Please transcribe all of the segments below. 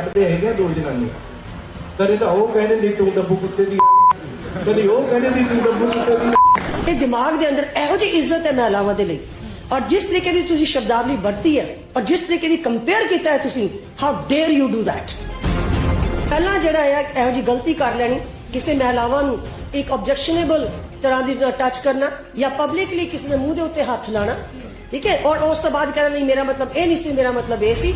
ਕੱਢਦੇ ਹੈਗੇ ਦੋ ਜਨਾਨੀਆਂ। ਕਦੇ ਤਾਂ ਉਹ ਕਹਿੰਦੇ ਨਹੀਂ ਤੂੰ ਡੱਬੂ ਕੁੱਤੇ ਦੀ ਕਦੇ ਉਹ ਕਹਿੰਦੇ ਨਹੀਂ ਤੂੰ ਡੱਬੂ ਕੁੱਤੇ ਦੀ ਇਹ ਦਿਮਾਗ ਦੇ ਅੰਦਰ ਇਹੋ ਜਿਹੀ ਇੱਜ਼ਤ ਹੈ ਮਹਿਲਾਵਾਂ ਦੇ ਲਈ। ਔਰ ਜਿਸ ਤਰੀਕੇ ਦੀ ਤੁਸੀਂ ਸ਼ਬਦਾਵਲੀ ਵਰਤੀ ਹੈ, ਔਰ ਜਿਸ ਤਰੀਕੇ ਦੀ ਕੰਪੇਅਰ ਕੀਤਾ ਹੈ ਤੁਸੀਂ how dare you do that ਪਹਿਲਾਂ ਜਿਹੜਾ ਹੈ, ਇਹੋ ਜਿਹੀ ਗਲਤੀ ਕਰ ਲੈਣੀ, ਕਿਸੇ ਮਹਿਲਾਵਾਂ ਨੂੰ ਇੱਕ ਆਬਜੈਕਸ਼ਨੇਬਲ ਤਰ੍ਹਾਂ ਦੀ ਟੱਚ ਕਰਨਾ ਜਾਂ ਪਬਲਿਕਲੀ ਕਿਸੇ ਦੇ ਮੂੰਹ ਦੇ ਉੱਤੇ ਹੱਥ ਲਾਣਾ, ਠੀਕ ਹੈ? ਔਰ ਉਸ ਤੋਂ ਬਾਅਦ ਕਹਿੰਦਾ ਨਹੀਂ, ਮੇਰਾ ਮਤਲਬ ਇਹ ਨਹੀਂ ਸੀ, ਮੇਰਾ ਮਤਲਬ ਇਹ ਸੀ।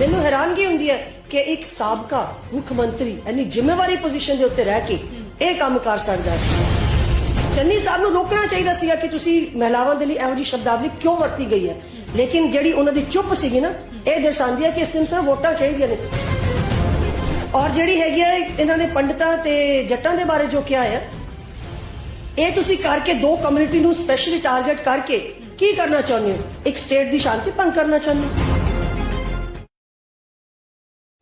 ਮੈਨੂੰ ਹੈਰਾਨਗੀ ਹੁੰਦੀ ਹੈ ਕਿ ਇੱਕ ਸਾਬਕਾ ਮੁੱਖ ਮੰਤਰੀ ਇੰਨੀ ਜ਼ਿੰਮੇਵਾਰੀ ਪੋਜੀਸ਼ਨ ਦੇ ਉੱਤੇ ਰਹਿ ਕੇ ਇਹ ਕੰਮ ਕਰ ਸਕਦਾ ਹੈ। ਚੰਨੀ ਸਾਹਿਬ ਨੂੰ ਰੋਕਣਾ ਚਾਹੀਦਾ ਸੀਗਾ ਕਿ ਤੁਸੀਂ ਮਹਿਲਾਵਾਂ ਦੇ ਲਈ ਇਹੋ ਜਿਹੀ ਸ਼ਬਦਾਵਲੀ ਕਿਉਂ ਵਰਤੀ ਗਈ ਹੈ? ਲੇਕਿਨ ਜਿਹੜੀ ਉਹਨਾਂ ਦੀ ਚੁੱਪ ਸੀਗੀ ਨਾ, ਇਹ ਦਰਸਾਉਂਦੀ ਹੈ ਕਿ ਇਸ ਨੂੰ ਸਿਰਫ ਵੋਟਾਂ ਚਾਹੀਦੀਆਂ ਨੇ। ਔਰ ਜਿਹੜੀ ਹੈਗੀ ਹੈ, ਇਹਨਾਂ ਨੇ ਪੰਡਤਾਂ ਤੇ ਜੱਟਾਂ ਦੇ ਬਾਰੇ ਜੋ ਕਿਹਾ ਹੈ, ਇਹ ਤੁਸੀਂ ਕਰਕੇ ਦੋ ਕਮਿਊਨਿਟੀ ਨੂੰ ਸਪੈਸ਼ਲੀ ਟਾਰਗੇਟ ਕਰਕੇ ਕੀ ਕਰਨਾ ਚਾਹੁੰਦੇ ਹੋ? ਇੱਕ ਸਟੇਟ ਦੀ ਸ਼ਾਂਤੀ ਭੰਗ ਕਰਨਾ ਚਾਹੁੰਦੇ ਹੋ?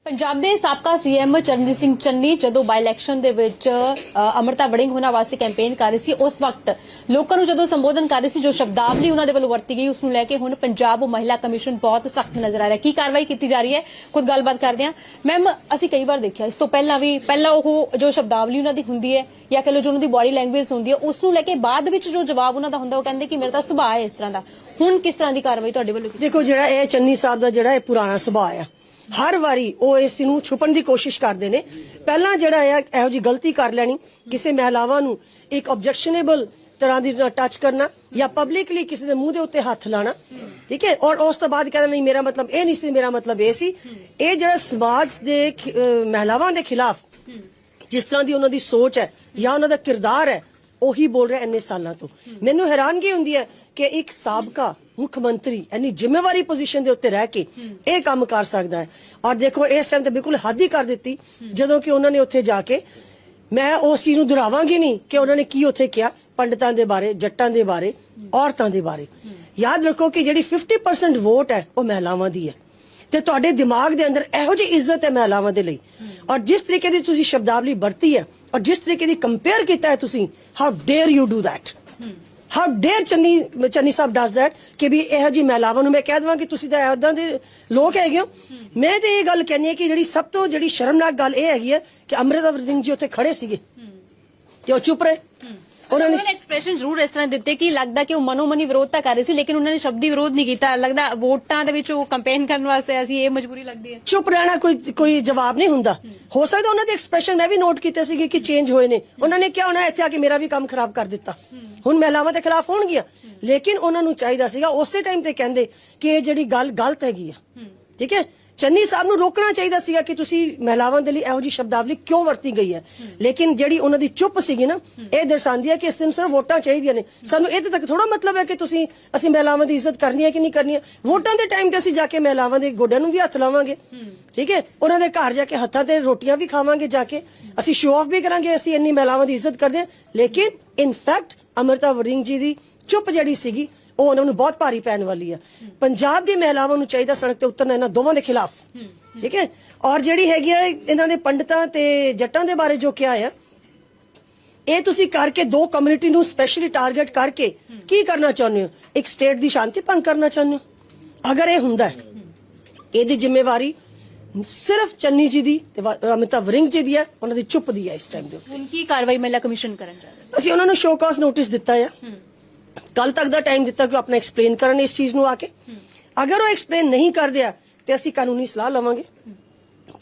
ਪੰਜਾਬ ਦੇ ਸਾਬਕਾ ਸੀਐਮ ਚਰਨਜੀਤ ਸਿੰਘ ਚੰਨੀ ਜਦੋਂ ਬਾਈ ਇਲੈਕਸ਼ਨ ਦੇ ਵਿੱਚ ਅ, ਅਮਰਤਾ ਵੜਿੰਗ ਹੋਣਾ ਵਾਸਤੇ ਕੈਂਪੇਨ ਕਰ ਰਹੀ ਸੀ ਉਸ ਵਕਤ ਲੋਕਾਂ ਨੂੰ ਜਦੋਂ ਸੰਬੋਧਨ ਕਰ ਰਹੀ ਸੀ ਜੋ ਸ਼ਬਦਾਵਲੀ ਉਹਨਾਂ ਦੇ ਵੱਲੋਂ ਵਰਤੀ ਗਈ ਉਸ ਨੂੰ ਲੈ ਕੇ ਹੁਣ ਪੰਜਾਬ ਮਹਿਲਾ ਕਮਿਸ਼ਨ ਬਹੁਤ ਸਖਤ ਨਜ਼ਰ ਆ ਰਿਹਾ ਕੀ ਕਾਰਵਾਈ ਕੀਤੀ ਜਾ ਰਹੀ ਹੈ? ਖੁਦ ਗੱਲਬਾਤ ਕਰਦੇ ਹਾਂ। ਮੈਮ ਅਸੀਂ ਕਈ ਵਾਰ ਦੇਖਿਆ ਇਸ ਤੋਂ ਪਹਿਲਾਂ ਵੀ ਪਹਿਲਾਂ ਉਹ ਜੋ ਸ਼ਬਦਾਵਲੀ ਉਹਨਾਂ ਦੀ ਹੁੰਦੀ ਹੈ ਜਾਂ ਕਹ ਲੋ ਜੋ ਉਹਨਾਂ ਦੀ ਬਾਡੀ ਲੈਂਗੁਏਜ ਹੁੰਦੀ ਹੈ ਉਸ ਨੂੰ ਲੈ ਕੇ ਬਾਅਦ ਵਿੱਚ ਜੋ ਜਵਾਬ ਉਹਨਾਂ ਦਾ ਹੁੰਦਾ ਉਹ ਕਹਿੰਦੇ ਕਿ ਮੇਰਾ ਤਾਂ ਸੁਭਾਅ ਹੈ ਇਸ ਤਰ੍ਹਾਂ ਦਾ। ਹੁਣ ਕਿਸ ਤਰ੍ਹਾਂ ਦੀ ਕਾਰਵਾਈ ਤੁਹਾਡੇ ਵੱਲੋਂ ਦੇਖੋ ਜਿਹੜਾ ਇਹ ਚੰਨੀ ਸਾਹਿਬ ਦਾ ਜਿਹੜਾ ਇਹ ਪੁਰਾਣਾ ਸੁਭਾਅ ਆ ਹਰ ਵਾਰੀ ਉਹ ਇਸ ਨੂੰ ਛੁਪਣ ਦੀ ਕੋਸ਼ਿਸ਼ ਕਰਦੇ ਨੇ। ਪਹਿਲਾਂ ਜਿਹੜਾ ਹੈ ਇਹੋ ਜੀ ਗਲਤੀ ਕਰ ਲੈਣੀ, ਕਿਸੇ ਮਹਿਲਾਵਾਂ ਨੂੰ ਇੱਕ ਆਬਜੈਕਸ਼ਨੇਬਲ ਤਰ੍ਹਾਂ ਦੀ ਟੱਚ ਕਰਨਾ ਜਾਂ ਪਬਲਿਕਲੀ ਕਿਸੇ ਦੇ ਮੂੰਹ ਦੇ ਉੱਤੇ ਹੱਥ ਲਾਣਾ, ਠੀਕ ਹੈ? ਔਰ ਉਸ ਤੋਂ ਬਾਅਦ ਕਹਿੰਦਾ ਨਹੀਂ ਮੇਰਾ ਮਤਲਬ ਇਹ ਨਹੀਂ ਸੀ, ਮੇਰਾ ਮਤਲਬ ਇਹ ਸੀ। ਇਹ ਜਿਹੜਾ ਸਮਾਜ ਦੇ ਮਹਿਲਾਵਾਂ ਦੇ ਖਿਲਾਫ ਜਿਸ ਤਰ੍ਹਾਂ ਦੀ ਉਹਨਾਂ ਦੀ ਸੋਚ ਹੈ ਜਾਂ ਉਹਨਾਂ ਦਾ ਕਿਰਦਾਰ ਹੈ, ਉਹੀ ਬੋਲ ਰਿਹਾ ਇੰਨੇ ਸਾਲਾਂ ਤੋਂ। ਮੈਨੂੰ ਹੈਰਾਨਗੀ ਹੁੰਦੀ ਹੈ ਕਿ ਇੱਕ ਸਾਬਕਾ ਮੁੱਖ ਮੰਤਰੀ ਐਨੀ ਜ਼ਿੰਮੇਵਾਰੀ ਪੋਜੀਸ਼ਨ ਦੇ ਉੱਤੇ ਰਹਿ ਕੇ ਇਹ ਕੰਮ ਕਰ ਸਕਦਾ ਹੈ। ਔਰ ਦੇਖੋ, ਇਸ ਟਾਈਮ ਤੇ ਬਿਲਕੁਲ ਹੱਦ ਹੀ ਕਰ ਦਿੱਤੀ, ਜਦੋਂ ਕਿ ਉਹਨਾਂ ਨੇ ਉੱਥੇ ਜਾ ਕੇ ਮੈਂ ਉਸ ਚੀਜ਼ ਨੂੰ ਦੁਹਰਾਵਾਂਗੀ ਨਹੀਂ ਕਿ ਉਹਨਾਂ ਨੇ ਕੀ ਉੱਥੇ ਕਿਹਾ, ਪੰਡਤਾਂ ਦੇ ਬਾਰੇ, ਜੱਟਾਂ ਦੇ ਬਾਰੇ, ਔਰਤਾਂ ਦੇ ਬਾਰੇ। ਯਾਦ ਰੱਖੋ ਕਿ ਜਿਹੜੀ 50% ਵੋਟ ਹੈ, ਉਹ ਮਹਿਲਾਵਾਂ ਦੀ ਹੈ। ਤੇ ਤੁਹਾਡੇ ਦਿਮਾਗ ਦੇ ਅੰਦਰ ਇਹੋ ਜਿਹੀ ਇੱਜ਼ਤ ਹੈ ਮਹਿਲਾਵਾਂ ਦੇ ਲਈ। ਔਰ ਜਿਸ ਤਰੀਕੇ ਦੀ ਤੁਸੀਂ ਸ਼ਬਦਾਵਲੀ ਵਰਤੀ ਹੈ, ਔਰ ਜਿਸ ਤਰੀਕੇ ਦੀ ਕੰਪੇਅਰ ਕੀਤਾ ਹੈ ਤੁਸੀਂ how dare you do that how dare Channi Channi Sahib does that ਕਿ ਵੀ ਇਹੋ ਜਿਹੀ ਮਹਿਲਾਵਾਂ ਨੂੰ ਮੈਂ ਕਹਿ ਦਵਾਂ ਕਿ ਤੁਸੀਂ ਤਾਂ ਇਦਾਂ ਦੇ ਲੋਕ ਹੈਗੇ ਹੋ। ਮੈਂ ਤੇ ਇਹ ਗੱਲ ਕਹਿੰਨੀ ਹੈ ਕਿ ਜਿਹੜੀ ਸਭ ਤੋਂ ਜਿਹੜੀ ਸ਼ਰਮਨਾਕ ਗੱਲ ਇਹ ਹੈਗੀ ਹੈ ਕਿ ਅੰਮ੍ਰਿਤਾ ਸਿੰਘ ਜੀ ਉੱਥੇ ਖੜੇ ਸੀਗੇ। ਤੇ ਉਹ ਚੁੱਪ ਰਹੇ। ਉਹਨਾਂ ਨੇ ਐਕਸਪ੍ਰੈਸ਼ਨ ਜ਼ਰੂਰ ਇਸ ਤਰ੍ਹਾਂ ਦਿੱਤੇ ਕਿ ਲੱਗਦਾ ਕਿ ਉਹ ਮਨੋ ਮਨੀ ਵਿਰੋਧ ਤਾਂ ਕਰ ਰਹੇ ਸੀ ਲੇਕਿਨ ਉਹਨਾਂ ਨੇ ਸ਼ਬਦੀ ਵਿਰੋਧ ਨਹੀਂ ਕੀਤਾ। ਲੱਗਦਾ ਵੋਟਾਂ ਦੇ ਵਿੱਚ ਉਹ ਕੈਂਪੇਨ ਕਰਨ ਵਾਸਤੇ ਅਸੀਂ ਇਹ ਮਜਬੂਰੀ ਲੱਗਦੀ ਹੈ। ਚੁੱਪ ਰਹਿਣਾ ਕੋਈ ਕੋਈ ਜਵਾਬ ਨਹੀਂ ਹੁੰਦਾ। ਹੋ ਸਕਦਾ ਉਹਨਾਂ ਦੇ ਐਕਸਪ੍ਰੈਸ਼ਨ ਮੈਂ ਵੀ ਨੋਟ ਕੀਤੇ ਸੀਗੇ ਕਿ ਚੇਂਜ ਹੋਏ ਨੇ। ਉਹਨਾਂ ਨੇ ਕਿਹਾ ਉਹਨਾਂ ਇੱਥੇ ਆ ਕੇ ਮੇਰਾ ਵੀ ਕੰਮ ਖਰਾਬ ਕਰ ਦਿੱਤਾ। ਹੁਣ ਮਹਿਲਾਵਾਂ ਦੇ ਖਿਲਾਫ ਹੋਣਗੀਆਂ। ਲੇਕਿਨ ਉਹਨਾਂ ਨੂੰ ਚਾਹੀਦਾ ਸੀਗਾ ਉਸੇ ਟਾਈਮ ਤੇ ਕਹਿੰਦੇ ਕਿ ਇਹ ਜਿਹੜੀ ਗੱਲ ਗਲਤ ਹੈਗੀ ਆ। ਠੀਕ ਹੈ? ਚੰਨੀ ਸਾਹਿਬ ਨੂੰ ਰੋਕਣਾ ਚਾਹੀਦਾ ਸੀਗਾ ਕਿ ਤੁਸੀਂ ਮਹਿਲਾਵਾਂ ਦੇ ਲਈ ਇਹੋ ਜਿਹੀ ਸ਼ਬਦਾਵਲੀ ਕਿਉਂ ਵਰਤੀ ਗਈ ਹੈ? ਲੇਕਿਨ ਜਿਹੜੀ ਉਹਨਾਂ ਦੀ ਚੁੱਪ ਸੀਗੀ ਨਾ, ਇਹ ਦਰਸਾਉਂਦੀ ਹੈ ਕਿ ਇਸ ਨੂੰ ਸਿਰਫ ਵੋਟਾਂ ਚਾਹੀਦੀਆਂ ਨੇ। ਸਾਨੂੰ ਇਹਦੇ ਤੱਕ ਥੋੜਾ ਮਤਲਬ ਹੈ ਕਿ ਤੁਸੀਂ, ਅਸੀਂ ਮਹਿਲਾਵਾਂ ਦੀ ਇੱਜ਼ਤ ਕਰਨੀ ਹੈ ਕਿ ਨਹੀਂ ਕਰਨੀ ਹੈ? ਵੋਟਾਂ ਦੇ ਟਾਈਮ ਤੇ ਅਸੀਂ ਜਾ ਕੇ ਮਹਿਲਾਵਾਂ ਦੇ ਗੋਡਿਆਂ ਨੂੰ ਵੀ ਹੱਥ ਲਾਵਾਂਗੇ। ਠੀਕ ਹੈ? ਉਹਨਾਂ ਦੇ ਘਰ ਜਾ ਕੇ ਹੱਥਾਂ ਤੇ ਰੋਟੀਆਂ ਵੀ ਖਾਵਾਂਗੇ ਜਾ ਕੇ। ਅਸੀਂ ਸ਼ੋਅ ਆਫ ਵੀ ਕਰਾਂਗੇ, ਅਸੀਂ ਇੰਨੀ ਮਹਿਲਾਵਾਂ ਦੀ ਇੱਜ਼ਤ ਕਰਦੇ ਹਾਂ। ਲੇਕਿਨ ਇਨ ਫੈਕਟ ਅਮਰਤਾ ਵੜਿੰਗ ਜੀ ਦੀ ਚੁੱਪ ਜਿਹੜੀ ਸੀਗੀ ਉਹ ਉਹਨਾਂ ਨੂੰ ਬਹੁਤ ਭਾਰੀ ਪੈਣ ਵਾਲੀ ਆ। ਪੰਜਾਬ ਦੀ ਮਹਿਲਾਵਾਂ ਨੂੰ ਚਾਹੀਦਾ ਸੜਕ ਤੇ ਉਤਰਨਾ ਇਹਨਾਂ ਦੋਵਾਂ ਦੇ ਖਿਲਾਫ। ਠੀਕ ਹੈ? ਔਰ ਜਿਹੜੀ ਹੈਗੀ ਆ ਇਹਨਾਂ ਨੇ ਪੰਡਤਾਂ ਤੇ ਜੱਟਾਂ ਦੇ ਬਾਰੇ ਜੋ ਕਿਹਾ ਆ ਇਹ ਤੁਸੀਂ ਕਰਕੇ ਦੋ ਕਮਿਊਨਿਟੀ ਨੂੰ ਸਪੈਸ਼ਲੀ ਟਾਰਗੇਟ ਕਰਕੇ ਕੀ ਕਰਨਾ ਚਾਹੁੰਦੇ ਹੋ? ਇੱਕ ਸਟੇਟ ਦੀ ਸ਼ਾਂਤੀ ਭੰਗ ਕਰਨਾ ਚਾਹੁੰਦੇ ਹੋ? ਅਗਰ ਇਹ ਹੁੰਦਾ ਇਹਦੀ ਜ਼ਿੰਮੇਵਾਰੀ ਸਿਰਫ ਚੰਨੀ ਜੀ ਦੀ ਤੇ ਅਮਿਤਾ ਵਰਿੰਗ ਜੀ ਦੀ ਹੈ ਉਹਨਾਂ ਦੀ ਚੁੱਪ ਦੀ ਹੈ ਇਸ ਟਾਈਮ ਦੇ ਉੱਤੇ। ਹੁਣ ਕੀ ਕਾਰਵਾਈ ਮਹਿਲਾ ਕਮਿਸ਼ਨ ਕਰਨ ਜਾ ਰਿਹਾ ਅਸੀਂ ਉਹਨਾਂ ਨੂੰ ਸ਼ੋਅ ਕਾਸ ਨੋਟਿਸ ਦਿੱਤਾ ਹੈ। ਕੱਲ ਤੱਕ ਦਾ ਟਾਈਮ ਦਿੱਤਾ ਕਿ ਉਹ ਆਪਣਾ ਐਕਸਪਲੇਨ ਕਰਨ ਇਸ ਚੀਜ਼ ਨੂੰ ਆ ਕੇ। ਅਗਰ ਉਹ ਐਕਸਪਲੇਨ ਨਹੀਂ ਕਰਦੇ ਆ ਤੇ ਅਸੀਂ ਕਾਨੂੰਨੀ ਸਲਾਹ ਲਵਾਂਗੇ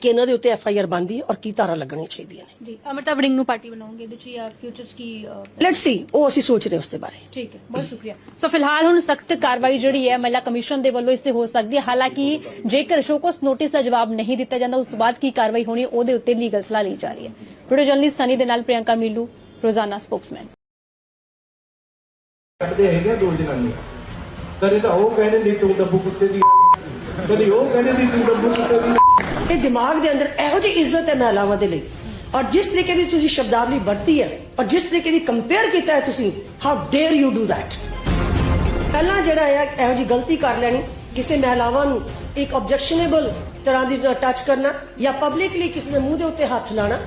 ਕਿ ਇਹਨਾਂ ਦੇ ਉੱਤੇ ਐਫ ਆਈ ਆਰ ਬੰਦੀ ਹੈ ਔਰ ਕੀ ਧਾਰਾ ਲੱਗਣੀ ਚਾਹੀਦੀਆਂ ਨੇ। ਜੀ ਅਮਰਤਾ ਵੜਿੰਗ ਨੂੰ ਪਾਰਟੀ ਬਣਾਉਂਗੇ ਇਹਦੇ ਚ ਜਾਂ ਫਿਊਚਰ ਚ ਕੀ ਅ, ਲੈਟਸ ਸੀ ਉਹ ਅਸੀਂ ਸੋਚ ਰਹੇ ਉਸ ਦੇ ਬਾਰੇ। ਠੀਕ ਹੈ ਬਹੁਤ ਸ਼ੁਕਰੀਆ। ਸੋ ਫਿਲਹਾਲ ਹੁਣ ਸਖਤ ਕਾਰਵਾਈ ਜਿਹੜੀ ਹੈ ਮਹਿਲਾ ਕਮਿਸ਼ਨ ਦੇ ਵੱਲੋਂ ਇਸ ਤੇ ਹੋ ਸਕਦੀ ਹੈ। ਹਾਲਾਂਕਿ ਜੇਕਰ ਸ਼ੋਕਸ ਨੋਟਿਸ ਦਾ ਜਵਾਬ ਨਹੀਂ ਦਿੱਤਾ ਜਾਂਦਾ ਉਸ ਤੋਂ ਬਾਅਦ ਕੀ ਕਾਰਵਾਈ ਹੋਣੀ ਹੈ, ਉਹਦੇ ਉੱਤੇ ਲੀਗਲ ਸਲਾਹ ਲਈ ਜਾ ਰਹੀ ਹੈ। ਵੀਡੀਓ ਜਰਨਲਿਸਟ ਸਨੀ ਦੇ ਨਾਲ ਪ੍ਰਿਯੰਕਾ ਮੀਲੂ ਰੋਜ਼ਾਨਾ ਸਪੋਕਸਮੈਨ ਕੱਢਦੇ ਹੈਗੇ ਦੋ ਜਨਾਨੀਆਂ। ਕਦੇ ਤਾਂ ਉਹ ਕਹਿੰਦੇ ਨਹੀਂ ਤੂੰ ਡੱਬੂ ਕੁੱਤੇ ਦੀ ਕਦੇ ਉਹ ਕਹਿੰਦੇ ਨਹੀਂ ਤੂੰ ਡੱਬੂ ਕੁੱਤੇ ਦੀ ਇਹ ਦਿਮਾਗ ਦੇ ਅੰਦਰ ਇਹੋ ਜਿਹੀ ਇੱਜ਼ਤ ਹੈ ਮਹਿਲਾਵਾਂ ਦੇ ਲਈ। ਔਰ ਜਿਸ ਤਰੀਕੇ ਦੀ ਤੁਸੀਂ ਸ਼ਬਦਾਵਲੀ ਵਰਤੀ ਹੈ, ਔਰ ਜਿਸ ਤਰੀਕੇ ਦੀ ਕੰਪੇਅਰ ਕੀਤਾ ਹੈ ਤੁਸੀਂ how dare you do that ਪਹਿਲਾਂ ਜਿਹੜਾ ਹੈ ਇਹੋ ਜਿਹੀ ਗਲਤੀ ਕਰ ਲੈਣੀ, ਕਿਸੇ ਮਹਿਲਾਵਾਂ ਨੂੰ ਇੱਕ ਆਬਜੈਕਸ਼ਨੇਬਲ ਤਰ੍ਹਾਂ ਦੀ ਟੱਚ ਕਰਨਾ ਜਾਂ ਪਬਲਿਕਲੀ ਕਿਸੇ ਦੇ ਮੂੰਹ ਦੇ ਉੱਤੇ ਹੱਥ ਲਾਣਾ,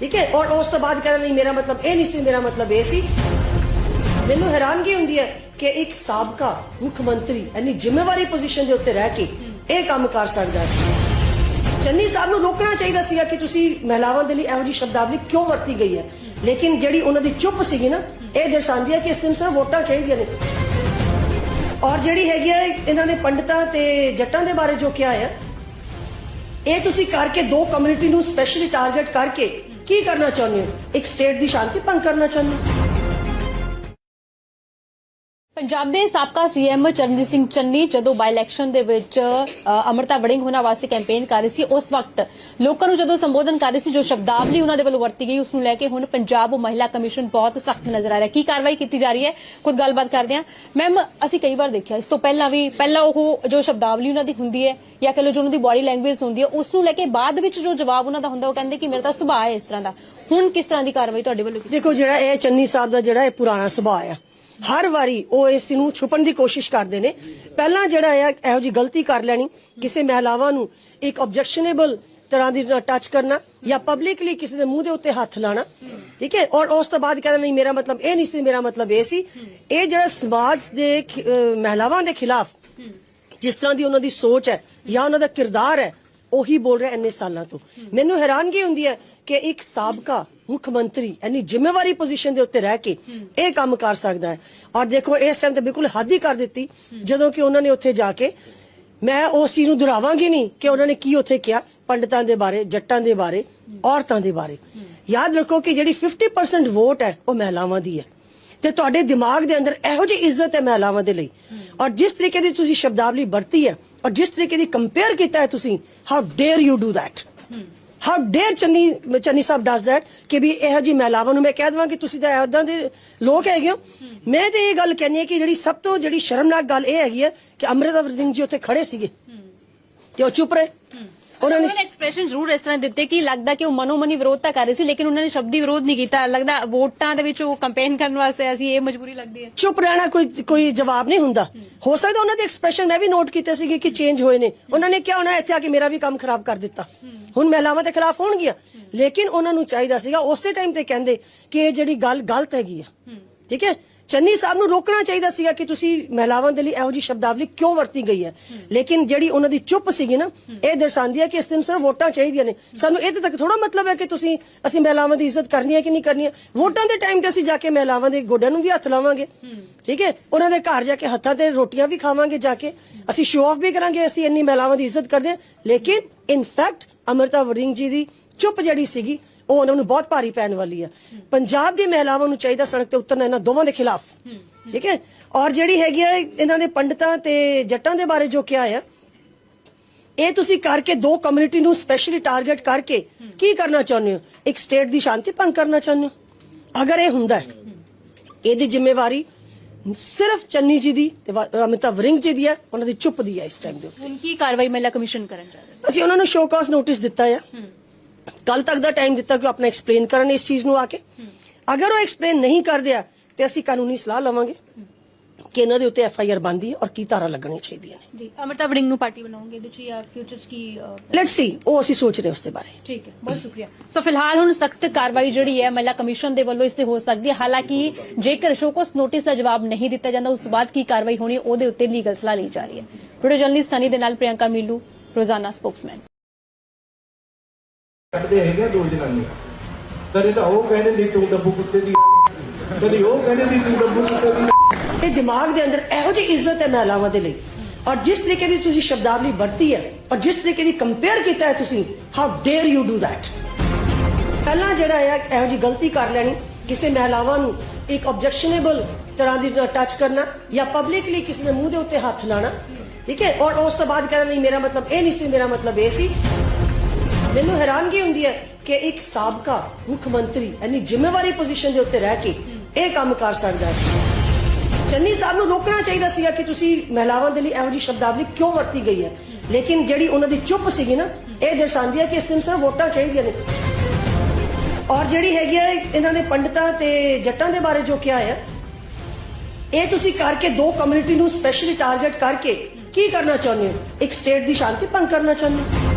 ਠੀਕ ਹੈ? ਔਰ ਉਸ ਤੋਂ ਬਾਅਦ ਕਹਿੰਦਾ ਨਹੀਂ ਮੇਰਾ ਮਤਲਬ ਇਹ ਨਹੀਂ ਸੀ, ਮੇਰਾ ਮਤਲਬ ਇਹ ਸੀ ਮੈਨੂੰ ਹੈਰਾਨਗੀ ਹੁੰਦੀ ਹੈ ਕਿ ਇੱਕ ਸਾਬਕਾ ਮੁੱਖ ਮੰਤਰੀ ਇੰਨੀ ਜ਼ਿੰਮੇਵਾਰੀ ਪੋਜੀਸ਼ਨ ਦੇ ਉੱਤੇ ਰਹਿ ਕੇ ਇਹ ਕੰਮ ਕਰ ਸਕਦਾ ਹੈ। ਚੰਨੀ ਸਾਹਿਬ ਨੂੰ ਰੋਕਣਾ ਚਾਹੀਦਾ ਸੀਗਾ ਕਿ ਤੁਸੀਂ ਮਹਿਲਾਵਾਂ ਦੇ ਲਈ ਇਹੋ ਜਿਹੀ ਸ਼ਬਦਾਵਲੀ ਕਿਉਂ ਵਰਤੀ ਗਈ ਹੈ? ਲੇਕਿਨ ਜਿਹੜੀ ਉਹਨਾਂ ਦੀ ਚੁੱਪ ਸੀਗੀ ਨਾ, ਇਹ ਦਰਸਾਉਂਦੀ ਹੈ ਕਿ ਇਸ ਨੂੰ ਸਿਰਫ ਵੋਟਾਂ ਚਾਹੀਦੀਆਂ ਨੇ। ਔਰ ਜਿਹੜੀ ਹੈਗੀ ਹੈ ਇਹਨਾਂ ਨੇ ਪੰਡਤਾਂ ਤੇ ਜੱਟਾਂ ਦੇ ਬਾਰੇ ਜੋ ਕਿਹਾ ਹੈ, ਇਹ ਤੁਸੀਂ ਕਰਕੇ ਦੋ ਕਮਿਊਨਿਟੀ ਨੂੰ ਸਪੈਸ਼ਲੀ ਟਾਰਗੇਟ ਕਰਕੇ ਕੀ ਕਰਨਾ ਚਾਹੁੰਦੇ ਹੋ? ਇੱਕ ਸਟੇਟ ਦੀ ਸ਼ਾਂਤੀ ਭੰਗ ਕਰਨਾ ਚਾਹੁੰਦੇ ਹੋ? ਪੰਜਾਬ ਦੇ ਸਾਬਕਾ ਸੀਐਮ ਚਰਨਜੀਤ ਸਿੰਘ ਚੰਨੀ ਜਦੋਂ ਬਾਈ ਇਲੈਕਸ਼ਨ ਦੇ ਵਿੱਚ ਅ, ਅਮਰਤਾ ਵੜਿੰਗ ਹੋਣਾ ਵਾਸਤੇ ਕੈਂਪੇਨ ਕਰ ਰਹੀ ਸੀ ਉਸ ਵਕਤ ਲੋਕਾਂ ਨੂੰ ਜਦੋਂ ਸੰਬੋਧਨ ਕਰ ਰਹੀ ਸੀ ਜੋ ਸ਼ਬਦਾਵਲੀ ਉਹਨਾਂ ਦੇ ਵੱਲੋਂ ਵਰਤੀ ਗਈ ਉਸ ਨੂੰ ਲੈ ਕੇ ਹੁਣ ਪੰਜਾਬ ਮਹਿਲਾ ਕਮਿਸ਼ਨ ਬਹੁਤ ਸਖਤ ਨਜ਼ਰ ਆ ਰਿਹਾ ਕੀ ਕਾਰਵਾਈ ਕੀਤੀ ਜਾ ਰਹੀ ਹੈ? ਖੁਦ ਗੱਲਬਾਤ ਕਰਦੇ ਹਾਂ। ਮੈਮ ਅਸੀਂ ਕਈ ਵਾਰ ਦੇਖਿਆ ਇਸ ਤੋਂ ਪਹਿਲਾਂ ਵੀ ਪਹਿਲਾਂ ਉਹ ਜੋ ਸ਼ਬਦਾਵਲੀ ਉਹਨਾਂ ਦੀ ਹੁੰਦੀ ਹੈ ਜਾਂ ਕਹ ਲੋ ਜੋ ਉਹਨਾਂ ਦੀ ਬਾਡੀ ਲੈਂਗੁਏਜ ਹੁੰਦੀ ਹੈ ਉਸ ਨੂੰ ਲੈ ਕੇ ਬਾਅਦ ਵਿੱਚ ਜੋ ਜਵਾਬ ਉਹਨਾਂ ਦਾ ਹੁੰਦਾ ਉਹ ਕਹਿੰਦੇ ਕਿ ਮੇਰਾ ਤਾਂ ਸੁਭਾਅ ਹੈ ਇਸ ਤਰ੍ਹਾਂ ਦਾ। ਹੁਣ ਕਿਸ ਤਰ੍ਹਾਂ ਦੀ ਕਾਰਵਾਈ ਤੁਹਾਡੇ ਵੱਲੋਂ ਦੇਖੋ ਜਿਹੜਾ ਇਹ ਚੰਨੀ ਸਾਹਿਬ ਦਾ ਜਿਹੜਾ ਇਹ ਪੁਰਾਣਾ ਸੁਭਾਅ ਆ ਹਰ ਵਾਰੀ ਉਹ ਇਸ ਨੂੰ ਛੁਪਣ ਦੀ ਕੋਸ਼ਿਸ਼ ਕਰਦੇ ਨੇ। ਪਹਿਲਾਂ ਜਿਹੜਾ ਆ, ਇਹੋ ਜੀ ਗਲਤੀ ਕਰ ਲੈਣੀ, ਕਿਸੇ ਮਹਿਲਾਵਾਂ ਨੂੰ ਇੱਕ ਆਬਜੈਕਸ਼ਨੇਬਲ ਤਰ੍ਹਾਂ ਦੀ ਟੱਚ ਕਰਨਾ ਜਾਂ ਪਬਲਿਕਲੀ ਕਿਸੇ ਦੇ ਮੂੰਹ ਦੇ ਉੱਤੇ ਹੱਥ ਲਾਣਾ, ਠੀਕ ਹੈ? ਔਰ ਉਸ ਤੋਂ ਬਾਅਦ ਕਹਿੰਦਾ ਨਹੀਂ ਮੇਰਾ ਮਤਲਬ ਇਹ ਨਹੀਂ ਸੀ, ਮੇਰਾ ਮਤਲਬ ਇਹ ਸੀ। ਇਹ ਜਿਹੜਾ ਸਮਾਜ ਦੇ ਮਹਿਲਾਵਾਂ ਦੇ ਖਿਲਾਫ ਜਿਸ ਤਰ੍ਹਾਂ ਦੀ ਉਹਨਾਂ ਦੀ ਸੋਚ ਹੈ ਜਾਂ ਉਹਨਾਂ ਦਾ ਕਿਰਦਾਰ ਹੈ, ਉਹੀ ਬੋਲ ਰਿਹਾ ਇੰਨੇ ਸਾਲਾਂ ਤੋਂ। ਮੈਨੂੰ ਹੈਰਾਨਗੀ ਹੁੰਦੀ ਹੈ ਕਿ ਇੱਕ ਸਾਬਕਾ ਮੁੱਖ ਮੰਤਰੀ ਇੰਨੀ ਜ਼ਿੰਮੇਵਾਰੀ ਪੋਜੀਸ਼ਨ ਦੇ ਉੱਤੇ ਰਹਿ ਕੇ ਇਹ ਕੰਮ ਕਰ ਸਕਦਾ ਹੈ। ਔਰ ਦੇਖੋ, ਇਸ ਟਾਈਮ ਤੇ ਬਿਲਕੁਲ ਹੱਦ ਹੀ ਕਰ ਦਿੱਤੀ, ਜਦੋਂ ਕਿ ਉਹਨਾਂ ਨੇ ਉੱਥੇ ਜਾ ਕੇ ਮੈਂ ਉਸ ਚੀਜ਼ ਨੂੰ ਦੁਹਰਾਵਾਂਗੀ ਨਹੀਂ ਕਿ ਉਹਨਾਂ ਨੇ ਕੀ ਉੱਥੇ ਕਿਹਾ, ਪੰਡਤਾਂ ਦੇ ਬਾਰੇ, ਜੱਟਾਂ ਦੇ ਬਾਰੇ, ਔਰਤਾਂ ਦੇ ਬਾਰੇ। ਯਾਦ ਰੱਖੋ ਕਿ ਜਿਹੜੀ 50% ਵੋਟ ਹੈ, ਉਹ ਮਹਿਲਾਵਾਂ ਦੀ ਹੈ। ਤੇ ਤੁਹਾਡੇ ਦਿਮਾਗ ਦੇ ਅੰਦਰ ਇਹੋ ਜਿਹੀ ਇੱਜ਼ਤ ਹੈ ਮਹਿਲਾਵਾਂ ਦੇ ਲਈ। ਔਰ ਜਿਸ ਤਰੀਕੇ ਦੀ ਤੁਸੀਂ ਸ਼ਬਦਾਵਲੀ ਵਰਤੀ ਹੈ, ਔਰ ਜਿਸ ਤਰੀਕੇ ਦੀ ਕੰਪੇਅਰ ਕੀਤਾ ਹੈ ਤੁਸੀਂ how dare you do that how dare Channi Channi Sahib does that ਕਿ ਵੀ ਇਹੋ ਜਿਹੀ ਮਹਿਲਾਵਾਂ ਨੂੰ ਮੈਂ ਕਹਿ ਦਵਾਂ ਕਿ ਤੁਸੀਂ ਤਾਂ ਐਦਾਂ ਦੇ ਲੋਕ ਹੈਗੇ ਹੋ। ਮੈਂ ਤੇ ਇਹ ਗੱਲ ਕਹਿੰਦੀ ਹਾਂ ਕਿ ਜਿਹੜੀ ਸਭ ਤੋਂ ਜਿਹੜੀ ਸ਼ਰਮਨਾਕ ਗੱਲ ਇਹ ਹੈਗੀ ਹੈ ਕਿ ਅੰਮ੍ਰਿਤਾ ਸਿੰਘ ਜੀ ਉੱਥੇ ਖੜੇ ਸੀਗੇ। ਤੇ ਉਹ ਚੁੱਪ ਰਹੇ। ਉਹਨਾਂ ਨੇ ਉਹਨਾਂ ਐਕਸਪ੍ਰੈਸ਼ਨ ਜ਼ਰੂਰ ਇਸ ਤਰ੍ਹਾਂ ਦਿੱਤੇ ਕਿ ਲੱਗਦਾ ਕਿ ਉਹ ਮਨੋ ਮਨੀ ਵਿਰੋਧ ਤਾਂ ਕਰ ਰਹੇ ਸੀ ਲੇਕਿਨ ਉਹਨਾਂ ਨੇ ਸ਼ਬਦੀ ਵਿਰੋਧ ਨਹੀਂ ਕੀਤਾ। ਲੱਗਦਾ ਵੋਟਾਂ ਦੇ ਵਿੱਚ ਉਹ ਕੈਂਪੇਨ ਕਰਨ ਵਾਸਤੇ ਅਸੀਂ ਇਹ ਮਜਬੂਰੀ ਲੱਗਦੀ ਹੈ। ਚੁੱਪ ਰਹਿਣਾ ਕੋਈ ਕੋਈ ਜਵਾਬ ਨਹੀਂ ਹੁੰਦਾ। ਹੋ। ਸਕਦਾ ਉਹਨਾਂ ਦੇ ਐਕਸਪ੍ਰੈਸ਼ਨ ਮੈਂ ਵੀ ਨੋਟ ਕੀਤੇ ਸੀਗੇ ਕਿ ਚੇਂਜ ਹੋਏ ਨੇ। ਉਹਨਾਂ ਨੇ ਕਿਹਾ ਹੋਣਾ ਇੱਥੇ ਆ ਕੇ ਮੇਰਾ ਵੀ ਕੰਮ ਖਰਾਬ ਕਰ ਦਿੱਤਾ। ਹੁਣ ਮਹਿਲਾਵਾਂ ਦੇ ਖਿਲਾਫ ਹੋਣਗੀਆਂ। ਲੇਕਿਨ ਉਹਨਾਂ ਨੂੰ ਚਾਹੀਦਾ ਸੀਗਾ ਉਸੇ ਟਾਈਮ ਤੇ ਕਹਿੰਦੇ ਕਿ ਇਹ ਜਿਹੜੀ ਗੱਲ ਗਲਤ ਹੈਗੀ ਆ। ਠੀਕ ਹੈ? ਚੰਨੀ ਸਾਹਿਬ ਨੂੰ ਰੋਕਣਾ ਚਾਹੀਦਾ ਸੀਗਾ ਕਿ ਤੁਸੀਂ ਮਹਿਲਾਵਾਂ ਦੇ ਲਈ ਇਹੋ ਜਿਹੀ ਸ਼ਬਦਾਵਲੀ ਕਿਉਂ ਵਰਤੀ ਗਈ ਹੈ? ਲੇਕਿਨ ਜਿਹੜੀ ਉਹਨਾਂ ਦੀ ਚੁੱਪ ਸੀਗੀ ਨਾ, ਇਹ ਦਰਸਾਉਂਦੀ ਹੈ ਕਿ ਇਸ ਨੂੰ ਸਿਰਫ ਵੋਟਾਂ ਚਾਹੀਦੀਆਂ ਨੇ। ਸਾਨੂੰ ਇਹਦੇ ਤੱਕ ਥੋੜਾ ਮਤਲਬ ਹੈ ਕਿ ਤੁਸੀਂ, ਅਸੀਂ ਮਹਿਲਾਵਾਂ ਦੀ ਇੱਜ਼ਤ ਕਰਨੀ ਹੈ ਕਿ ਨਹੀਂ ਕਰਨੀ ਹੈ? ਵੋਟਾਂ ਦੇ ਟਾਈਮ ਤੇ ਅਸੀਂ ਜਾ ਕੇ ਮਹਿਲਾਵਾਂ ਦੇ ਗੋਡਿਆਂ ਨੂੰ ਵੀ ਹੱਥ ਲਾਵਾਂਗੇ। ਠੀਕ ਹੈ? ਉਹਨਾਂ ਦੇ ਘਰ ਜਾ ਕੇ ਹੱਥਾਂ ਤੇ ਰੋਟੀਆਂ ਵੀ ਖਾਵਾਂਗੇ ਜਾ ਕੇ। ਅਸੀਂ ਸ਼ੋਅ ਆਫ ਵੀ ਕਰਾਂਗੇ, ਅਸੀਂ ਇੰਨੀ ਮਹਿਲਾਵਾਂ ਦੀ ਇੱਜ਼ਤ ਕਰਦੇ ਹਾਂ। ਲੇਕਿਨ ਇਨ ਫੈਕਟ ਅਮਰਤਾ ਵੜਿੰਗ ਜੀ ਦੀ ਚੁੱਪ ਜਿਹੜੀ ਸੀਗੀ ਉਹ ਉਹਨਾਂ ਨੂੰ ਬਹੁਤ ਭਾਰੀ ਪੈਣ ਵਾਲੀ ਹੈ ਪੰਜਾਬ ਦੀ ਮਹਿਲਾਵਾਂ ਨੂੰ ਚਾਹੀਦਾ ਸੜਕ ਤੇ ਉਤਰਨਾ ਇਹਨਾਂ ਦੋਵਾਂ ਦੇ ਖਿਲਾਫ। ਠੀਕ ਹੈ? ਔਰ ਜਿਹੜੀ ਹੈਗੀ ਹੈ ਇਹਨਾਂ ਦੇ ਪੰਡਤਾਂ ਤੇ ਜੱਟਾਂ ਦੇ ਬਾਰੇ ਜੋ ਕਿਹਾ ਹੈ ਇਹ ਤੁਸੀਂ ਕਰਕੇ ਦੋ ਕਮਿਊਨਿਟੀ ਨੂੰ ਸਪੈਸ਼ਲੀ ਟਾਰਗੇਟ ਕਰਕੇ ਕੀ ਕਰਨਾ ਚਾਹੁੰਦੇ ਹੋ? ਇੱਕ ਸਟੇਟ ਦੀ ਸ਼ਾਂਤੀ ਭੰਗ ਕਰਨਾ ਚਾਹੁੰਦੇ ਹੋ? ਅਗਰ ਇਹ ਹੁੰਦਾ ਹੈ ਇਹਦੀ ਜ਼ਿੰਮੇਵਾਰੀ ਸਿਰਫ ਚੰਨੀ ਜੀ ਦੀ ਤੇ ਅਮਿਤਾਭ ਵਰਿੰਗ ਜੀ ਦੀ ਹੈ ਉਹਨਾਂ ਦੀ ਚੁੱਪ ਦੀ ਹੈ ਇਸ ਟਾਈਮ ਦੇ ਉੱਤੇ। ਹੁਣ ਕੀ ਕਾਰਵਾਈ ਮਹਿਲਾ ਕਮਿਸ਼ਨ ਕਰਨ ਜਾ ਰਿਹਾ ਅਸੀਂ ਉਹਨਾਂ ਨੂੰ ਸ਼ੋਅ ਕਾਸ ਨੋਟਿਸ ਦਿੱਤਾ ਹੈ। ਕੱਲ ਤੱਕ ਦਾ ਟਾਈਮ ਦਿੱਤਾ ਕਿ ਉਹ ਆਪਣਾ ਐਕਸਪਲੇਨ ਕਰਨ ਇਸ ਚੀਜ਼ ਨੂੰ ਆ ਕੇ। ਅਗਰ ਉਹ ਐਕਸਪਲੇਨ ਨਹੀਂ ਕਰਦੇ ਆ ਤੇ ਅਸੀਂ ਕਾਨੂੰਨੀ ਸਲਾਹ ਲਵਾਂਗੇ ਕਿ ਇਹਨਾਂ ਦੇ ਉੱਤੇ ਐਫ ਆਈ ਆਰ ਬੰਦੀ ਹੈ ਔਰ ਕੀ ਧਾਰਾ ਲੱਗਣੀ ਚਾਹੀਦੀਆਂ ਨੇ। ਜੀ ਅਮਰਤਾ ਵੜਿੰਗ ਨੂੰ ਪਾਰਟੀ ਬਣਾਉਂਗੇ ਇਹਦੇ ਚ ਜਾਂ ਫਿਊਚਰ ਚ ਕੀ ਲੈਟਸ ਸੀ ਉਹ ਅਸੀਂ ਸੋਚ ਰਹੇ ਉਸ ਦੇ ਬਾਰੇ। ਠੀਕ ਹੈ ਬਹੁਤ ਸ਼ੁਕਰੀਆ। ਸੋ ਫਿਲਹਾਲ ਹੁਣ ਸਖਤ ਕਾਰਵਾਈ ਜਿਹੜੀ ਹੈ ਮਹਿਲਾ ਕਮਿਸ਼ਨ ਦੇ ਵੱਲੋਂ ਇਸ ਤੇ ਹੋ ਸਕਦੀ ਹੈ। ਹਾਲਾਂਕਿ ਜੇਕਰ ਸ਼ੋਕਸ ਨੋਟਿਸ ਦਾ ਜਵਾਬ ਨਹੀਂ ਦਿੱਤਾ ਜਾਂਦਾ ਉਸ ਤੋਂ ਬਾਅਦ ਕੀ ਕਾਰਵਾਈ ਹੋਣੀ ਹੈ, ਉਹਦੇ ਉੱਤੇ ਲੀਗਲ ਸਲਾਹ ਲਈ ਜਾ ਰਹੀ ਹੈ। ਵੀਡੀਓ ਜਰਨਲਿਸਟ ਸਨੀ ਦੇ ਨਾਲ ਪ੍ਰਿਯੰਕਾ ਮੀਲੂ ਰੋਜ਼ਾਨਾ ਸਪੋਕਸਮੈਨ ਕੱਢਦੇ ਹੈਗੇ ਦੋ ਜਨਾਨੀਆਂ। ਕਦੇ ਤਾਂ ਉਹ ਕਹਿੰਦੇ ਦੀ ਤੂੰ ਡੱਬੂ ਕੁੱਤੇ ਦੀ ਕਦੀ ਉਹ ਕਹਿੰਦੇ ਦੀ ਤੂੰ ਡੱਬੂ ਕੁੱਤੇ ਦੀ ਇਹ ਦਿਮਾਗ ਦੇ ਅੰਦਰ ਇਹੋ ਜਿਹੀ ਇੱਜ਼ਤ ਹੈ ਮਹਿਲਾਵਾਂ ਦੇ ਲਈ। ਔਰ ਜਿਸ ਤਰੀਕੇ ਦੀ ਤੁਸੀਂ ਸ਼ਬਦਾਵਲੀ ਵਰਤੀ ਹੈ, ਔਰ ਜਿਸ ਤਰੀਕੇ ਦੀ ਕੰਪੇਅਰ ਕੀਤਾ ਹੈ ਤੁਸੀਂ how dare you do that ਪਹਿਲਾਂ ਜਿਹੜਾ ਹੈ ਇਹੋ ਜਿਹੀ ਗਲਤੀ ਕਰ ਲੈਣੀ, ਕਿਸੇ ਮਹਿਲਾਵਾਂ ਨੂੰ ਇੱਕ ਆਬਜੈਕਸ਼ਨੇਬਲ ਤਰ੍ਹਾਂ ਦੀ ਟੱਚ ਕਰਨਾ, ਜਾਂ ਪਬਲਿਕਲੀ ਕਿਸੇ ਦੇ ਮੂੰਹ ਦੇ ਉੱਤੇ ਹੱਥ ਲਾਣਾ, ਠੀਕ ਹੈ? ਔਰ ਉਸ ਤੋਂ ਬਾਅਦ ਕਹਿੰਦਾ ਨਹੀਂ, ਮੇਰਾ ਮਤਲਬ ਇਹ ਨਹੀਂ ਸੀ, ਮੇਰਾ ਮਤਲਬ ਇਹ ਸੀ। ਮੈਨੂੰ ਹੈਰਾਨਗੀ ਹੁੰਦੀ ਹੈ ਕਿ ਇੱਕ ਸਾਬਕਾ ਮੁੱਖ ਮੰਤਰੀ ਇੰਨੀ ਜ਼ਿੰਮੇਵਾਰੀ ਪੋਜੀਸ਼ਨ ਦੇ ਉੱਤੇ ਰਹਿ ਕੇ ਇਹ ਕੰਮ ਕਰ ਸਕਦਾ ਹੈ। ਚੰਨੀ ਸਾਹਿਬ ਨੂੰ ਰੋਕਣਾ ਚਾਹੀਦਾ ਸੀਗਾ ਕਿ ਤੁਸੀਂ ਮਹਿਲਾਵਾਂ ਦੇ ਲਈ ਇਹੋ ਜਿਹੀ ਸ਼ਬਦਾਵਲੀ ਕਿਉਂ ਵਰਤੀ ਗਈ ਹੈ? ਲੇਕਿਨ ਜਿਹੜੀ ਉਹਨਾਂ ਦੀ ਚੁੱਪ ਸੀਗੀ ਨਾ, ਇਹ ਦਰਸਾਉਂਦੀ ਹੈ ਕਿ ਇਸ ਨੂੰ ਸਿਰਫ ਵੋਟਾਂ ਚਾਹੀਦੀਆਂ ਨੇ। ਔਰ ਜਿਹੜੀ ਹੈਗੀ ਹੈ, ਇਹਨਾਂ ਨੇ ਪੰਡਤਾਂ ਤੇ ਜੱਟਾਂ ਦੇ ਬਾਰੇ ਜੋ ਕਿਹਾ ਹੈ, ਇਹ ਤੁਸੀਂ ਕਰਕੇ ਦੋ ਕਮਿਊਨਿਟੀ ਨੂੰ ਸਪੈਸ਼ਲੀ ਟਾਰਗੇਟ ਕਰਕੇ ਕੀ ਕਰਨਾ ਚਾਹੁੰਦੇ ਹੋ? ਇੱਕ ਸਟੇਟ ਦੀ ਸ਼ਾਂਤੀ ਭੰਗ ਕਰਨਾ ਚਾਹੁੰਦੇ ਹੋ?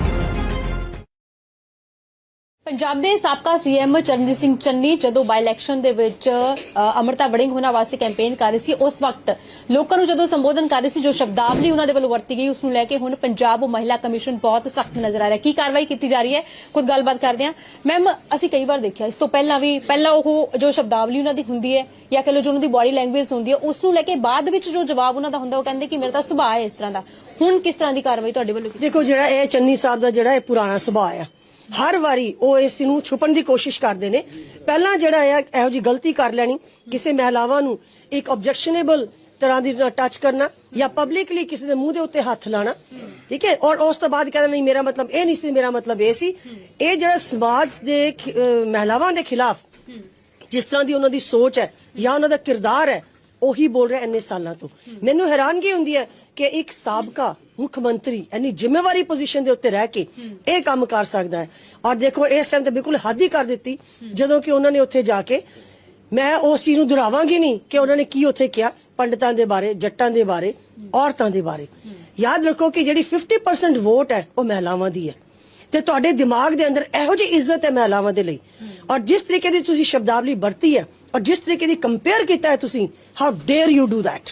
ਪੰਜਾਬ ਦੇ ਸਾਬਕਾ ਸੀਐਮ ਚਰਨਜੀਤ ਸਿੰਘ ਚੰਨੀ ਜਦੋਂ ਬਾਈ ਇਲੈਕਸ਼ਨ ਦੇ ਵਿੱਚ ਅ, ਅਮਰਤਾ ਵੜਿੰਗ ਹੋਣਾ ਵਾਸਤੇ ਕੈਂਪੇਨ ਕਰ ਰਹੀ ਸੀ ਉਸ ਵਕਤ ਲੋਕਾਂ ਨੂੰ ਜਦੋਂ ਸੰਬੋਧਨ ਕਰ ਰਹੀ ਸੀ ਜੋ ਸ਼ਬਦਾਵਲੀ ਉਹਨਾਂ ਦੇ ਵੱਲੋਂ ਵਰਤੀ ਗਈ ਉਸ ਨੂੰ ਲੈ ਕੇ ਹੁਣ ਪੰਜਾਬ ਮਹਿਲਾ ਕਮਿਸ਼ਨ ਬਹੁਤ ਸਖਤ ਨਜ਼ਰ ਆ ਰਿਹਾ। ਕੀ ਕਾਰਵਾਈ ਕੀਤੀ ਜਾ ਰਹੀ ਹੈ? ਖੁਦ ਗੱਲਬਾਤ ਕਰਦੇ ਹਾਂ। ਮੈਮ ਅਸੀਂ ਕਈ ਵਾਰ ਦੇਖਿਆ ਇਸ ਤੋਂ ਪਹਿਲਾਂ ਵੀ ਪਹਿਲਾਂ ਉਹ ਜੋ ਸ਼ਬਦਾਵਲੀ ਉਹਨਾਂ ਦੀ ਹੁੰਦੀ ਹੈ ਜਾਂ ਕਹ ਲੋ ਜੋ ਉਹਨਾਂ ਦੀ ਬਾਡੀ ਲੈਂਗੁਏਜ ਹੁੰਦੀ ਹੈ ਉਸ ਨੂੰ ਲੈ ਕੇ ਬਾਅਦ ਵਿੱਚ ਜੋ ਜਵਾਬ ਉਹਨਾਂ ਦਾ ਹੁੰਦਾ ਉਹ ਕਹਿੰਦੇ ਕਿ ਮੇਰਾ ਤਾਂ ਸੁਭਾਅ ਹੈ ਇਸ ਤਰ੍ਹਾਂ ਦਾ। ਹੁਣ ਕਿਸ ਤਰ੍ਹਾਂ ਦੀ ਕਾਰਵਾਈ ਤੁਹਾਡੇ ਵੱਲੋਂ ਕੀਤੀ ਦੇਖੋ ਜਿਹੜਾ ਇਹ ਚੰਨੀ ਸਾਹਿਬ ਦਾ ਜਿਹੜਾ ਇਹ ਪੁਰਾਣਾ ਸੁਭਾਅ ਆ ਹਰ ਵਾਰੀ ਉਹ ਇਸ ਨੂੰ ਛੁਪਣ ਦੀ ਕੋਸ਼ਿਸ਼ ਕਰਦੇ ਨੇ। ਪਹਿਲਾਂ ਜਿਹੜਾ ਹੈ ਇਹੋ ਜੀ ਗਲਤੀ ਕਰ ਲੈਣੀ, ਕਿਸੇ ਮਹਿਲਾਵਾਂ ਨੂੰ ਇੱਕ ਆਬਜੈਕਸ਼ਨੇਬਲ ਤਰ੍ਹਾਂ ਦੀ ਟੱਚ ਕਰਨਾ ਜਾਂ ਪਬਲਿਕਲੀ ਕਿਸੇ ਦੇ ਮੂੰਹ ਦੇ ਉੱਤੇ ਹੱਥ ਲਾਣਾ, ਠੀਕ ਹੈ? ਔਰ ਉਸ ਤੋਂ ਬਾਅਦ ਕਹਿੰਦਾ, ਨਹੀਂ, ਮੇਰਾ ਮਤਲਬ ਇਹ ਨਹੀਂ ਸੀ, ਮੇਰਾ ਮਤਲਬ ਇਹ ਸੀ। ਇਹ ਜਿਹੜਾ ਸਮਾਜ ਦੇ ਮਹਿਲਾਵਾਂ ਦੇ ਖਿਲਾਫ ਜਿਸ ਤਰ੍ਹਾਂ ਦੀ ਉਹਨਾਂ ਦੀ ਸੋਚ ਹੈ ਜਾਂ ਉਹਨਾਂ ਦਾ ਕਿਰਦਾਰ ਹੈ, ਉਹੀ ਬੋਲ ਰਿਹਾ ਇੰਨੇ ਸਾਲਾਂ ਤੋਂ। ਮੈਨੂੰ ਹੈਰਾਨਗੀ ਹੁੰਦੀ ਹੈ ਕਿ ਇੱਕ ਸਾਬਕਾ ਮੁੱਖ ਮੰਤਰੀ ਐਨੀ ਜ਼ਿੰਮੇਵਾਰੀ ਪੋਜੀਸ਼ਨ ਦੇ ਉੱਤੇ ਰਹਿ ਕੇ ਇਹ ਕੰਮ ਕਰ ਸਕਦਾ ਹੈ। ਔਰ ਦੇਖੋ, ਇਸ ਟਾਈਮ ਤੇ ਬਿਲਕੁਲ ਹੱਦ ਹੀ ਕਰ ਦਿੱਤੀ, ਜਦੋਂ ਕਿ ਉਹਨਾਂ ਨੇ ਉੱਥੇ ਜਾ ਕੇ ਮੈਂ ਉਸ ਚੀਜ਼ ਨੂੰ ਦੁਹਰਾਵਾਂਗੀ ਨਹੀਂ ਕਿ ਉਹਨਾਂ ਨੇ ਕੀ ਉੱਥੇ ਕਿਹਾ, ਪੰਡਤਾਂ ਦੇ ਬਾਰੇ, ਜੱਟਾਂ ਦੇ ਬਾਰੇ, ਔਰਤਾਂ ਦੇ ਬਾਰੇ। ਯਾਦ ਰੱਖੋ ਕਿ ਜਿਹੜੀ 50% ਵੋਟ ਹੈ, ਉਹ ਮਹਿਲਾਵਾਂ ਦੀ ਹੈ। ਤੇ ਤੁਹਾਡੇ ਦਿਮਾਗ ਦੇ ਅੰਦਰ ਇਹੋ ਜਿਹੀ ਇੱਜ਼ਤ ਹੈ ਮਹਿਲਾਵਾਂ ਦੇ ਲਈ। ਔਰ ਜਿਸ ਤਰੀਕੇ ਦੀ ਤੁਸੀਂ ਸ਼ਬਦਾਵਲੀ ਵਰਤੀ ਹੈ, ਔਰ ਜਿਸ ਤਰੀਕੇ ਦੀ ਕੰਪੇਅਰ ਕੀਤਾ ਹੈ ਤੁਸੀਂ how dare you do that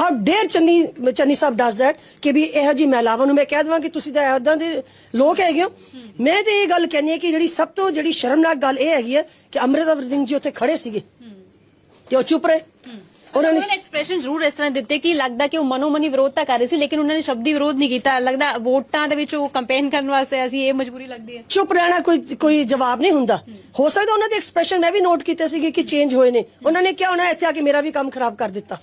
how dare Channi Channi Sahib does that ਕਿ ਵੀ ਇਹੋ ਜਿਹੀ ਮਹਿਲਾਵਾਂ ਨੂੰ ਮੈਂ ਕਹਿ ਦਵਾਂ ਕਿ ਤੁਸੀਂ ਤਾਂ ਇਦਾਂ ਦੇ ਲੋਕ ਹੈਗੇ ਹੋ। ਮੈਂ ਤੇ ਇਹ ਗੱਲ ਕਹਿੰਨੀ ਹੈ ਕਿ ਜਿਹੜੀ ਸਭ ਤੋਂ ਜਿਹੜੀ ਸ਼ਰਮਨਾਕ ਗੱਲ ਇਹ ਹੈਗੀ ਹੈ ਕਿ ਅੰਮ੍ਰਿਤਾ ਸਿੰਘ ਜੀ ਉੱਥੇ ਖੜੇ ਸੀਗੇ। ਤੇ ਉਹ ਚੁੱਪ ਰਹੇ। ਉਹਨਾਂ ਨੇ ਉਹਨਾਂ ਐਕਸਪ੍ਰੈਸ਼ਨ ਜ਼ਰੂਰ ਇਸ ਤਰ੍ਹਾਂ ਦਿੱਤੇ ਕਿ ਲੱਗਦਾ ਕਿ ਉਹ ਮਨੋਮਨੀ ਵਿਰੋਧ ਤਾਂ ਕਰ ਰਹੇ ਸੀ ਲੇਕਿਨ ਉਹਨਾਂ ਨੇ ਸ਼ਬਦੀ ਵਿਰੋਧ ਨਹੀਂ ਕੀਤਾ ਲੱਗਦਾ ਵੋਟਾਂ ਦੇ ਵਿੱਚ ਉਹ ਕੰਪੇਨ ਕਰਨ ਵਾਸਤੇ ਅਸੀਂ ਇਹ ਮਜਬੂਰੀ ਲੱਗਦੀ ਹੈ ਚੁੱਪ ਰਹਿਣਾ ਕੋਈ ਕੋਈ ਜਵਾਬ ਨਹੀਂ ਹੁੰਦਾ ਹੋ ਸਕਦਾ ਉਹਨਾਂ ਦੇ ਐਕਸਪ੍ਰੈਸ਼ਨ ਮੈਂ ਵੀ ਨੋਟ ਕੀਤੇ ਸੀਗੇ ਕਿ ਚੇਂਜ ਹੋਏ ਨੇ ਉਹਨਾਂ ਨੇ ਕਿਹਾ ਹੋਣਾ ਇੱਥੇ ਆ ਕੇ ਮੇਰਾ ਵੀ ਕੰਮ ਖਰਾਬ ਕਰ ਦਿੱਤਾ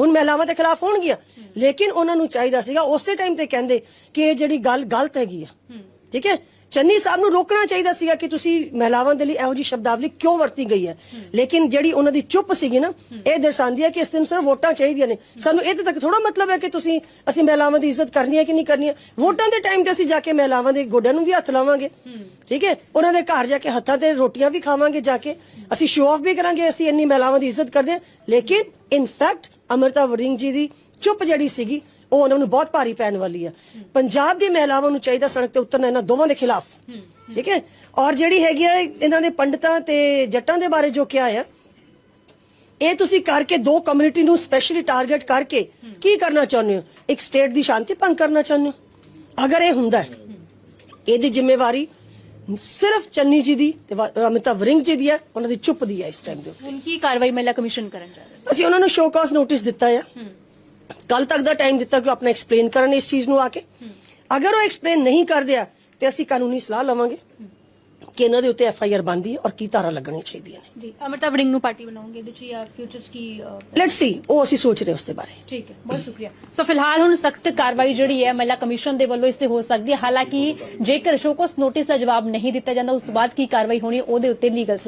ਹੁਣ ਮਹਿਲਾਵਾਂ ਦੇ ਖਿਲਾਫ ਹੋਣਗੀਆਂ ਲੇਕਿਨ ਉਹਨਾਂ ਨੂੰ ਚਾਹੀਦਾ ਸੀਗਾ ਉਸੇ ਟਾਈਮ ਤੇ ਕਹਿੰਦੇ ਕਿ ਇਹ ਜਿਹੜੀ ਗੱਲ ਗਲਤ ਹੈਗੀ ਆ ਠੀਕ ਹੈ ਚੰਨੀ ਸਾਹਿਬ ਨੂੰ ਰੋਕਣਾ ਚਾਹੀਦਾ ਸੀਗਾ ਕਿ ਤੁਸੀਂ ਮਹਿਲਾਵਾਂ ਦੇ ਲਈ ਇਹੋ ਜੀ ਸ਼ਬਦਾਵਲੀ ਕਿਉਂ ਵਰਤੀ ਗਈ ਹੈ? ਲੇਕਿਨ ਜਿਹੜੀ ਉਹਨਾਂ ਦੀ ਚੁੱਪ ਸੀਗੀ ਨਾ, ਇਹ ਦਰਸਾਉਂਦੀ ਹੈ ਕਿ ਇਸ ਨੂੰ ਸਿਰਫ ਵੋਟਾਂ ਚਾਹੀਦੀਆਂ ਨੇ। ਸਾਨੂੰ ਇਹਦੇ ਤੱਕ ਥੋੜਾ ਮਤਲਬ ਹੈ ਕਿ ਤੁਸੀਂ, ਅਸੀਂ ਮਹਿਲਾਵਾਂ ਦੀ ਇੱਜ਼ਤ ਕਰਨੀ ਹੈ ਕਿ ਨਹੀਂ ਕਰਨੀ ਹੈ? ਵੋਟਾਂ ਦੇ ਟਾਈਮ ਤੇ ਅਸੀਂ ਜਾ ਕੇ ਮਹਿਲਾਵਾਂ ਦੇ ਗੋਡਿਆਂ ਨੂੰ ਵੀ ਹੱਥ ਲਾਵਾਂਗੇ। ਠੀਕ ਹੈ? ਉਹਨਾਂ ਦੇ ਘਰ ਜਾ ਕੇ ਹੱਥਾਂ ਤੇ ਰੋਟੀਆਂ ਵੀ ਖਾਵਾਂਗੇ ਜਾ ਕੇ। ਅਸੀਂ ਸ਼ੋਅ ਆਫ ਵੀ ਕਰਾਂਗੇ, ਅਸੀਂ ਇੰਨੀ ਮਹਿਲਾਵਾਂ ਦੀ ਇੱਜ਼ਤ ਕਰਦੇ ਹਾਂ। ਲੇਕਿਨ ਇਨ ਫੈਕਟ ਅਮਰਤਾ ਵੜਿੰਗ ਜੀ ਦੀ ਚੁੱਪ ਜਿਹੜੀ ਸੀਗੀ ਉਹ ਉਹਨਾਂ ਨੂੰ ਬਹੁਤ ਭਾਰੀ ਪੈਣ ਵਾਲੀ ਆ। ਪੰਜਾਬ ਦੀ ਮਹਿਲਾਵਾਂ ਨੂੰ ਚਾਹੀਦਾ ਸੜਕ ਤੇ ਉਤਰਨਾ ਇਹਨਾਂ ਦੋਵਾਂ ਦੇ ਖਿਲਾਫ। ਠੀਕ ਹੈ? ਔਰ ਜਿਹੜੀ ਹੈਗੀ ਆ ਇਹਨਾਂ ਦੇ ਪੰਡਤਾਂ ਤੇ ਜੱਟਾਂ ਦੇ ਬਾਰੇ ਜੋ ਕਿਹਾ ਆ ਇਹ ਤੁਸੀਂ ਕਰਕੇ ਦੋ ਕਮਿਊਨਿਟੀ ਨੂੰ ਸਪੈਸ਼ਲੀ ਟਾਰਗੇਟ ਕਰਕੇ ਕੀ ਕਰਨਾ ਚਾਹੁੰਦੇ ਹੋ? ਇੱਕ ਸਟੇਟ ਦੀ ਸ਼ਾਂਤੀ ਭੰਗ ਕਰਨਾ ਚਾਹੁੰਦੇ ਹੋ? ਅਗਰ ਇਹ ਹੁੰਦਾ ਹੈ ਇਹਦੀ ਜ਼ਿੰਮੇਵਾਰੀ ਸਿਰਫ ਚੰਨੀ ਜੀ ਦੀ ਤੇ ਅਮਿਤਾਭ ਰਿੰਗ ਜੀ ਦੀ ਹੈ ਉਹਨਾਂ ਦੀ ਚੁੱਪ ਦੀ ਹੈ ਇਸ ਟਾਈਮ ਦੇ ਉੱਤੇ। ਹੁਣ ਕੀ ਕਾਰਵਾਈ ਮਹਿਲਾ ਕਮਿਸ਼ਨ ਕਰਨ ਜਾ ਰਿਹਾ ਅਸੀਂ ਉਹਨਾਂ ਨੂੰ ਸ਼ੋਅ ਕਾਜ਼ ਨੋਟਿਸ ਦਿੱਤਾ ਆ। ਕੱਲ ਤੱਕ ਦਾ ਟਾਈਮ ਦਿੱਤਾ ਕਿ ਉਹ ਆਪਣਾ ਐਕਸਪਲੇਨ ਕਰਨ ਇਸ ਚੀਜ਼ ਨੂੰ ਆ ਕੇ। ਅਗਰ ਉਹ ਐਕਸਪਲੇਨ ਨਹੀਂ ਕਰਦੇ ਆ ਤੇ ਅਸੀਂ ਕਾਨੂੰਨੀ ਸਲਾਹ ਲਵਾਂਗੇ ਕਿ ਇਹਨਾਂ ਦੇ ਉੱਤੇ ਐਫ ਆਈ ਆਰ ਬੰਦੀ ਹੈ ਔਰ ਕੀ ਧਾਰਾ ਲੱਗਣੀ ਚਾਹੀਦੀਆਂ ਨੇ। ਜੀ ਅਮਰਤਾ ਵੜਿੰਗ ਨੂੰ ਪਾਰਟੀ ਬਣਾਉਂਗੇ ਇਹਦੇ ਚ ਜਾਂ ਫਿਊਚਰ ਚ ਕੀ ਲੈਟਸ ਸੀ ਉਹ ਅਸੀਂ ਸੋਚ ਰਹੇ ਉਸ ਦੇ ਬਾਰੇ। ਠੀਕ ਹੈ ਬਹੁਤ ਸ਼ੁਕਰੀਆ। ਸੋ ਫਿਲਹਾਲ ਹੁਣ ਸਖਤ ਕਾਰਵਾਈ ਜਿਹੜੀ ਹੈ ਮਹਿਲਾ ਕਮਿਸ਼ਨ ਦੇ ਵੱਲੋਂ ਇਸ ਤੇ ਹੋ ਸਕਦੀ ਹੈ। ਹਾਲਾਂਕਿ ਜੇਕਰ ਸ਼ੋਕਸ ਨੋਟਿਸ ਦਾ ਜਵਾਬ ਨਹੀਂ ਦਿੱਤਾ ਜਾਂਦਾ ਉਸ ਤੋਂ ਬਾਅਦ ਕੀ ਕਾਰਵਾਈ ਹੋਣੀ ਉਹਦੇ ਉੱਤੇ ਲੀਗਲ